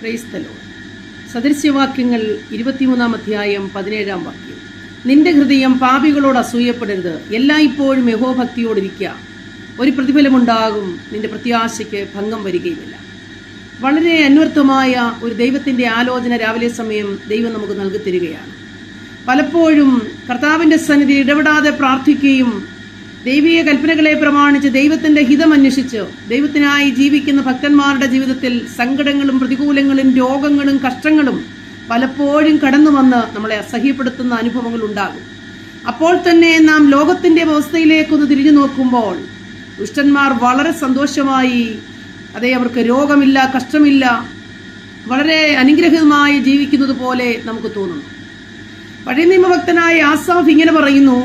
ക്രൈസ്തലോ സദൃശ്യവാക്യങ്ങൾ ഇരുപത്തിമൂന്നാം അധ്യായം പതിനേഴാം വാക്യം. നിന്റെ ഹൃദയം പാപികളോട് അസൂയപ്പെടരുത്. എല്ലായ്പ്പോഴും യഹോഭക്തിയോടിരിക്കുക ഒരു പ്രതിഫലമുണ്ടാകും. നിന്റെ പ്രത്യാശയ്ക്ക് ഭംഗം വരികയുമില്ല. വളരെ അന്വർത്ഥമായ ഒരു ദൈവത്തിന്റെ ആലോചന രാവിലെ സമയം ദൈവം നമുക്ക് നൽകി തരികയാണ്. പലപ്പോഴും കർത്താവിന്റെ സന്നിധി ഇടപെടാതെ പ്രാർത്ഥിക്കുകയും ദൈവീയ കൽപ്പനകളെ പ്രമാണിച്ച് ദൈവത്തിന്റെ ഹിതം അന്വേഷിച്ച് ദൈവത്തിനായി ജീവിക്കുന്ന ഭക്തന്മാരുടെ ജീവിതത്തിൽ സങ്കടങ്ങളും പ്രതികൂലങ്ങളും രോഗങ്ങളും കഷ്ടങ്ങളും പലപ്പോഴും കടന്നു വന്ന് നമ്മളെ അസഹ്യപ്പെടുത്തുന്ന അനുഭവങ്ങൾ ഉണ്ടാകും. അപ്പോൾ തന്നെ നാം ലോകത്തിന്റെ അവസ്ഥയിലേക്കൊന്ന് തിരിഞ്ഞു നോക്കുമ്പോൾ ദുഷ്ടന്മാർ വളരെ സന്തോഷമായി അതേ അവർക്ക് രോഗമില്ല കഷ്ടമില്ല വളരെ അനുഗ്രഹമായി ജീവിക്കുന്നത് പോലെ നമുക്ക് തോന്നുന്നു. പഴയ നിയമഭക്തനായ ആസാഫ് ഇങ്ങനെ പറയുന്നു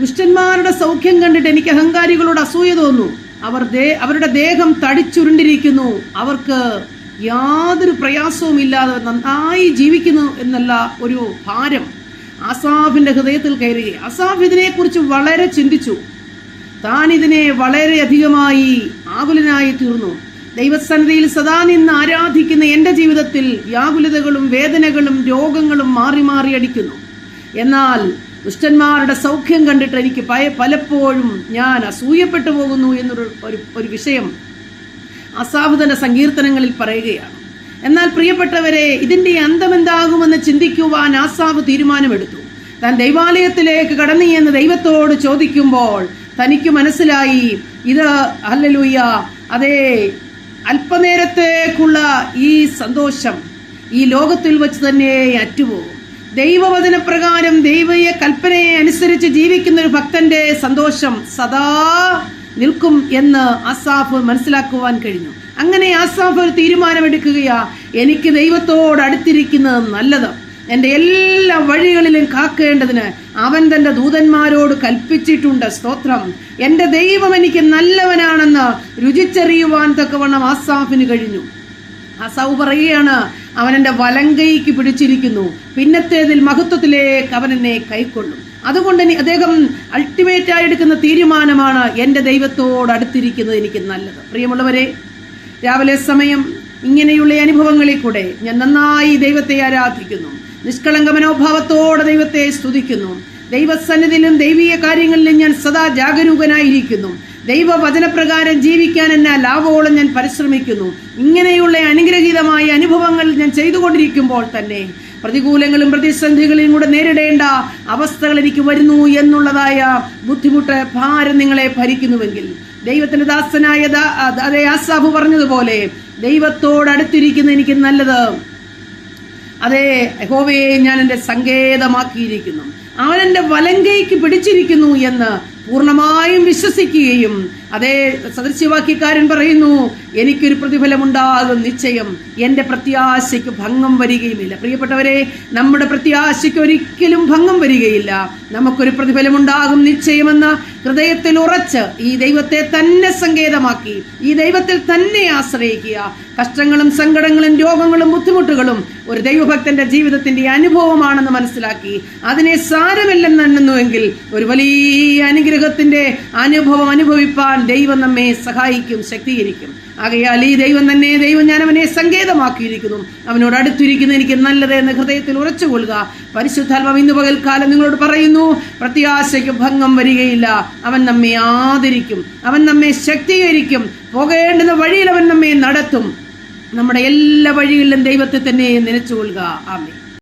ദുഷ്ടന്മാരുടെ സൗഖ്യം കണ്ടിട്ട് എനിക്ക് അഹങ്കാരികളോട് അസൂയ തോന്നുന്നു. അവർ ദേ അവരുടെ ദേഹം തടിച്ചുരുണ്ടിരിക്കുന്നു. അവർക്ക് യാതൊരു പ്രയാസവും ഇല്ലാതെ നന്നായി ജീവിക്കുന്നു എന്നല്ല ഒരു ഭാരം. അസാഫിന്റെ ഹൃദയത്തിൽ കയറി. അസാഫ് ഇതിനെക്കുറിച്ച് വളരെ ചിന്തിച്ചു. താൻ ഇതിനെ വളരെയധികമായി ആകുലനായി തീർന്നു. ദൈവസന്നിധിയിൽ സദാ നിന്ന് ആരാധിക്കുന്ന എന്റെ ജീവിതത്തിൽ വ്യാകുലതകളും വേദനകളും രോഗങ്ങളും മാറി മാറി അടിക്കുന്നു. എന്നാൽ ദുഷ്ടന്മാരുടെ സൗഖ്യം കണ്ടിട്ട് എനിക്ക് പയ പലപ്പോഴും ഞാൻ അസൂയപ്പെട്ടു പോകുന്നു എന്നൊരു ഒരു ഒരു വിഷയം അസാഹുതന്റെ സങ്കീർത്തനങ്ങളിൽ പറയുകയാണ്. എന്നാൽ പ്രിയപ്പെട്ടവരെ ഇതിന്റെ അന്തമെന്താകുമെന്ന് ചിന്തിക്കുവാൻ ആസാവ് തീരുമാനമെടുത്തു. താൻ ദൈവാലയത്തിലേക്ക് കടന്നു എന്ന് ദൈവത്തോട് ചോദിക്കുമ്പോൾ തനിക്ക് മനസ്സിലായി ഇത് അല്ലലൂയ്യ അതേ അല്പനേരത്തേക്കുള്ള ഈ സന്തോഷം ഈ ലോകത്തിൽ വെച്ച് തന്നെ അറ്റുപോകും. ദൈവവചനപ്രകാരം ദൈവീയ കൽപ്പനയെ അനുസരിച്ച് ജീവിക്കുന്ന ഒരു ഭക്തന്റെ സന്തോഷം സദാ നിൽക്കും എന്ന് ആസാഫ് മനസ്സിലാക്കുവാൻ കഴിഞ്ഞു. അങ്ങനെ ആസാഫ് ഒരു തീരുമാനമെടുക്കുകയാ. എനിക്ക് ദൈവത്തോട് അടുത്തിരിക്കുന്നത് നല്ലത്. എന്റെ എല്ലാ വഴികളിലും കാക്കേണ്ടതിന് അവൻ തന്റെ ദൂതന്മാരോട് കൽപ്പിച്ചിട്ടുണ്ട് സ്തോത്രം. എന്റെ ദൈവം എനിക്ക് നല്ലവനാണെന്ന് രുചിച്ചറിയുവാൻ തക്കവണ്ണം ആസാഫിന് കഴിഞ്ഞു. ആസാവ് പറയുകയാണ് അവൻ എന്റെ വലങ്കൈക്ക് പിടിച്ചിരിക്കുന്നു. പിന്നത്തേതിൽ മഹത്വത്തിലേക്ക് അവൻ എന്നെ കൈക്കൊള്ളും. അതുകൊണ്ട് അദ്ദേഹം അൾട്ടിമേറ്റ് ആയി എടുക്കുന്ന തീരുമാനമാണ് എന്റെ ദൈവത്തോട് അടുത്തിരിക്കുന്നത് എനിക്ക് നല്ലത്. പ്രിയമുള്ളവരെ രാവിലെ സമയം ഇങ്ങനെയുള്ള അനുഭവങ്ങളിൽ കൂടെ ഞാൻ നന്നായി ദൈവത്തെ ആരാധിക്കുന്നു. നിഷ്കളങ്ക മനോഭാവത്തോടെ ദൈവത്തെ സ്തുതിക്കുന്നു. ദൈവസന്നിധിയിലും ദൈവീയ കാര്യങ്ങളിലും ഞാൻ സദാ ജാഗരൂകനായിരിക്കുന്നു ദൈവവചനപ്രകാരം ജീവിക്കാൻ എന്നെ ലാഭവോളം ഞാൻ പരിശ്രമിക്കുന്നു ഇങ്ങനെയുള്ള അനുഗ്രഹീതമായ അനുഭവങ്ങൾ ഞാൻ ചെയ്തുകൊണ്ടിരിക്കുമ്പോൾ തന്നെ പ്രതികൂലങ്ങളും പ്രതിസന്ധികളും കൂടെ നേരിടേണ്ട അവസ്ഥകൾ എനിക്ക് വരുന്നു എന്നുള്ളതായ ബുദ്ധിമുട്ട് ഭാരം നിങ്ങളെ ഭരിക്കുന്നുവെങ്കിൽ ദൈവത്തിന്റെ ദാസനായ അതേ ആസാബ് പറഞ്ഞതുപോലെ ദൈവത്തോട് അടുത്തിരിക്കുന്ന എനിക്ക് നല്ലത് അതേ യഹോവയെ ഞാൻ എന്റെ സങ്കേതമാക്കിയിരിക്കുന്നു. അവൻ വലങ്കയ്ക്ക് പിടിച്ചിരിക്കുന്നു എന്ന് പൂർണമായും വിശ്വസിക്കുകയും അതേ സദൃശ്യവാക്യക്കാരൻ പറയുന്നു എനിക്കൊരു പ്രതിഫലമുണ്ടാകും നിശ്ചയം. എന്റെ പ്രത്യാശയ്ക്ക് ഭംഗം വരികയുമില്ല. പ്രിയപ്പെട്ടവരെ നമ്മുടെ പ്രത്യാശയ്ക്ക് ഒരിക്കലും ഭംഗം വരികയില്ല. നമുക്കൊരു പ്രതിഫലമുണ്ടാകും നിശ്ചയമെന്ന ഹൃദയത്തിൽ ഉറച്ച് ഈ ദൈവത്തെ തന്നെ സങ്കേതമാക്കി ഈ ദൈവത്തിൽ തന്നെ ആശ്രയിക്കുക. കഷ്ടങ്ങളും സങ്കടങ്ങളും രോഗങ്ങളും ബുദ്ധിമുട്ടുകളും ഒരു ദൈവഭക്തന്റെ ജീവിതത്തിന്റെ അനുഭവമാണെന്ന് മനസ്സിലാക്കി അതിനെ സാരമില്ലെന്നെണ്ണുന്നുവെങ്കിൽ ഒരു വലിയ അനുഗ്രഹത്തിന്റെ അനുഭവം അനുഭവിപ്പാൻ ദൈവം നമ്മെ സഹായിക്കും ശക്തീകരിക്കും. ആകയാൽ ഈ ദൈവം തന്നെ ദൈവം ഞാൻ അവനെ സങ്കേതമാക്കിയിരിക്കുന്നു. അവനോട് അടുത്തിരിക്കുന്ന എനിക്ക് നല്ലത് എന്ന് ഹൃദയത്തിൽ ഉറച്ചു ഉറച്ചുകൊള്ളുക. പരിശുദ്ധാത്മാവ് ഇന്ന് പകൽക്കാലം നിങ്ങളോട് പറയുന്നു പ്രത്യാശയ്ക്ക് ഭംഗം വരികയില്ല. അവൻ നമ്മെ ആദരിക്കും. അവൻ നമ്മെ ശക്തീകരിക്കും. പോകേണ്ടുന്ന വഴിയിൽ അവൻ നമ്മെ നടത്തും. നമ്മുടെ എല്ലാ വഴികളിലും ദൈവത്തെ തന്നെ നനച്ചുകൊള്ളുക ആമേ